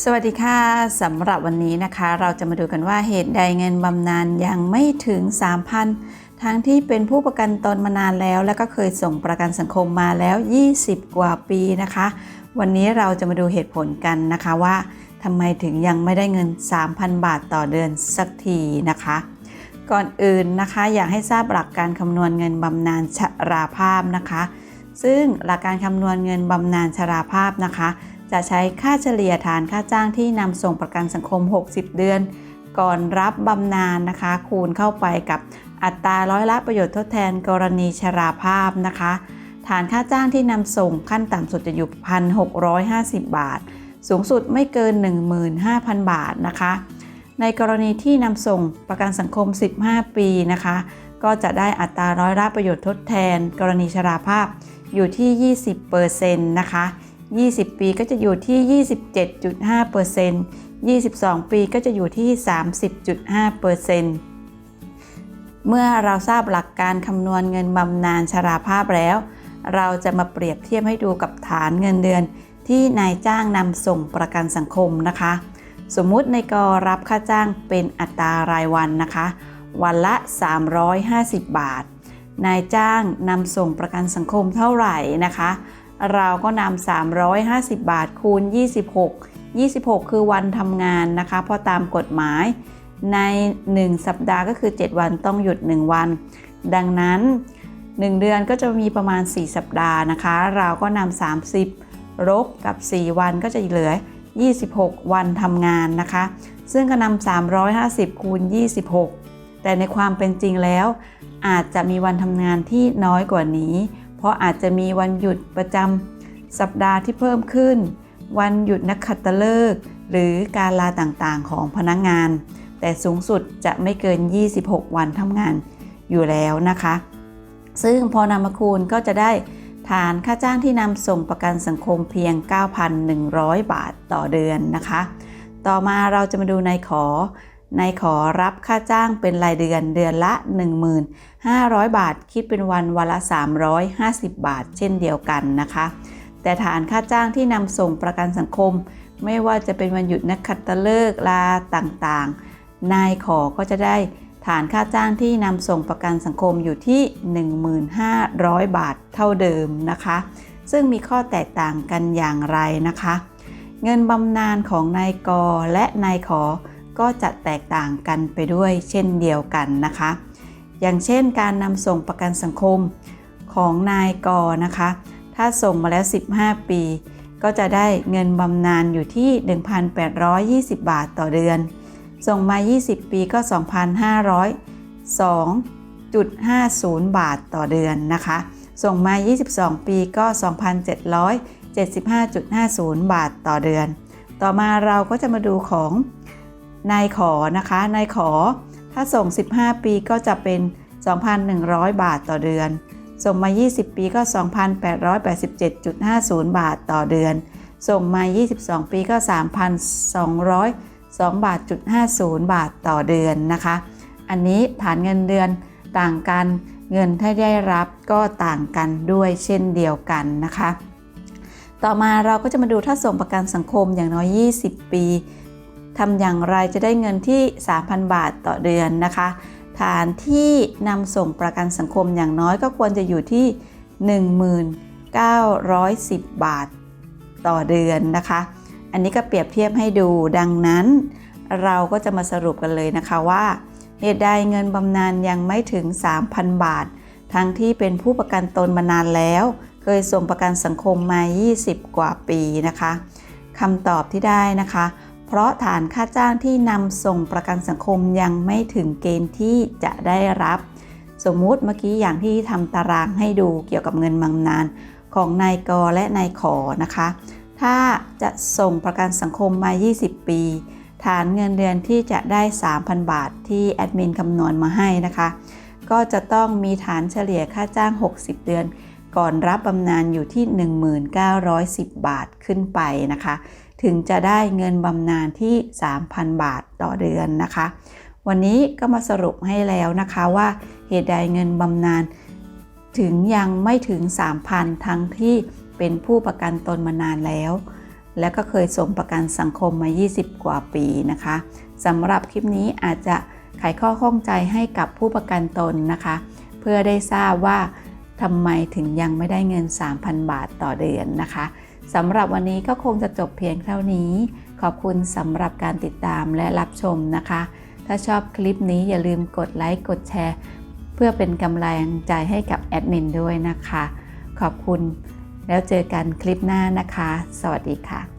สวัสดีค่ะสำหรับวันนี้นะคะ เราจะมาดูกันว่าเหตุใดเงินบำนาญยังไม่ถึง 3,000 ทั้งที่เป็นผู้ประกันตนมานานแล้ว และก็เคยส่งประกันสังคมมาแล้ว 20 กว่าปีนะคะ วันนี้เราจะมาดูเหตุผลกันนะคะว่าทำไมถึงยังไม่ได้เงิน 3,000 บาทต่อเดือนสักทีนะคะ ก่อนอื่นนะคะอยากให้ทราบหลักการคำนวณเงินบำนาญชราภาพนะคะ ซึ่งหลักการคำนวณเงินบำนาญชราภาพนะคะ จะใช้ค่าเฉลี่ยฐานค่าจ้างที่นำส่งประกันสังคม 60 เดือน ก่อนรับบำนาญนะคะ คูณเข้าไปกับอัตราร้อยละประโยชน์ทดแทนกรณีชราภาพนะคะ ฐานค่าจ้างที่นำส่งขั้นต่ำสุดจะอยู่ 1,650 บาท สูงสุดไม่เกิน 15,000 บาทนะคะ ในกรณีที่นำส่งประกันสังคม 15 ปีนะคะ ก็จะได้อัตราร้อยละประโยชน์ทดแทน กรณีชราภาพอยู่ที่ 20%นะคะ 20 ปีก็จะอยู่ที่ 27.5% 22 ปีก็จะอยู่ที่ 30.5%เมื่อเราทราบหลักการคำนวณเงินบำนาญชราภาพแล้ว เราจะมาเปรียบเทียบให้ดูกับฐานเงินเดือน ที่นายจ้างนำส่งประกันสังคมนะคะ สมมุติในกอรับค่าจ้างเป็นอัตรารายวันนะคะ วันละ 350 บาท นายจ้างนำส่งประกันสังคมเท่าไหร่นะคะ เราก็นำ350 บาทคูณ 26 26 คือวันทำงานนะคะ เพราะตามกฎหมายใน 1 สัปดาห์ก็คือ 7 วันต้องหยุด 1 วัน ดังนั้น 1 เดือนก็จะมีประมาณ 4 สัปดาห์นะคะ เราก็นำ30ลบกับ 4 วันก็จะเหลือ 26 วันทำงานนะคะ ซึ่งก็นำ350 คูณ 26 แต่ในความเป็นจริงแล้ว อาจจะมีวันทำงานที่น้อยกว่านี้ เพราะอาจจะมีวันหยุดประจำสัปดาห์ที่เพิ่มขึ้น วันหยุดนักขัตฤกษ์หรือการลาต่างๆของพนักงงาน แต่สูงสุดจะไม่เกิน 26 วันทำงานอยู่แล้วนะคะ ซึ่งพอนำมาคูณก็จะได้ฐานค่าจ้างที่นำส่งประกันสังคมเพียง 9,100 บาทต่อเดือนนะคะ ต่อมาเราจะมาดูในขอ ในขอรับค่าจ้างเป็นรายเดือนเดือนละ 1,500 บาท คิดเป็นวันวันละ 350 บาท เช่นเดียวกันนะคะ แต่ฐานค่าจ้างที่นำส่งประกันสังคม ไม่ว่าจะเป็นวันหยุดนักขัตฤกษ์ลาต่างๆ นายขอก็จะได้ฐานค่าจ้างที่นำส่งประกันสังคมอยู่ที่ 1,500 บาทเท่าเดิมนะคะ ซึ่งมีข้อแตกต่างกันอย่างไรนะคะ เงินบำนาญของนายกและนายขอ ก็จะแตกต่างกันไปด้วยเช่นเดียวกันนะคะ อย่างเช่นการนำส่งประกันสังคมของนายกนะคะ ถ้าส่งมาแล้ว 15 ปี ก็จะได้เงินบำนาญอยู่ที่ 1,820 บาทต่อเดือน ส่งมา 20 ปีก็ 2,502.50 บาทต่อเดือนนะคะ ส่งมา 22 ปีก็ 2,775.50 บาทต่อเดือน ต่อมาเราก็จะมาดูของ นายขอนะคะนายขอ ถ้าส่ง 15 ปีก็จะเป็น 2,100 บาทต่อเดือน ส่งมา 20 ปีก็ 2,887.50 บาทต่อเดือน ส่งมา 22 ปีก็ 3,202บาทจุด50 บาทต่อเดือนนะคะ อันนี้ฐานเงินเดือนต่างกันเงินที่ได้รับก็ต่างกันด้วยเช่นเดียวกันนะคะ ต่อมาเราก็จะมาดูถ้าส่งประกันสังคมอย่างน้อย 20 ปี ทำอย่างไรจะได้เงินที่ 3,000 บาทต่อเดือนนะคะ ฐานที่นำส่งประกันสังคมอย่างน้อยก็ควรจะอยู่ที่ 1910 บาทต่อเดือนนะคะ อันนี้ก็เปรียบเทียบให้ดูดังนั้น เราก็จะมาสรุปกันเลยนะคะว่าเหตุใดเงินบำนาญยังไม่ถึง 3,000 บาท ทั้งที่เป็นผู้ประกันตนมานานแล้ว เคยส่งประกันสังคมมา 20 กว่าปีนะคะคำตอบที่ได้นะคะ เพราะฐานค่าจ้างที่นำส่งประกันสังคมยังไม่ถึงเกณฑ์ที่จะได้รับ สมมุติเมื่อกี้อย่างที่ทำตารางให้ดูเกี่ยวกับเงินบำนาญของนายกและนายขอนะคะ ถ้าจะส่งประกันสังคมมา 20 ปี ฐานเงินเดือนที่จะได้ 3,000 บาทที่แอดมินคำนวณมาให้นะคะ ก็จะต้องมีฐานเฉลี่ยค่าจ้าง 60 เดือน ก่อนรับบำนาญอยู่ที่ 1910 บาทขึ้นไปนะคะ ถึงจะได้เงินบำนาญที่ 3,000 บาทต่อเดือนนะคะ วันนี้ก็มาสรุปให้แล้วนะคะว่าเหตุใดเงินบำนาญถึงยังไม่ถึง 3,000 ทั้งที่เป็นผู้ประกันตนมานานแล้ว แล้วก็เคยส่งประกันสังคมมา 20 กว่าปีนะคะสำหรับคลิปนี้อาจจะไขข้อข้องใจให้กับผู้ประกันตนนะคะ เพื่อได้ทราบว่าทำไมถึงยังไม่ได้เงิน 3,000 บาทต่อเดือนนะคะ สำหรับวันนี้ก็คงจะจบเพียงเท่านี้ ขอบคุณสำหรับการติดตามและรับชมนะคะ ถ้าชอบคลิปนี้อย่าลืมกดไลค์กดแชร์ เพื่อเป็นกำลังใจให้กับแอดมินด้วยนะคะ ขอบคุณแล้วเจอกันคลิปหน้านะคะ สวัสดีค่ะ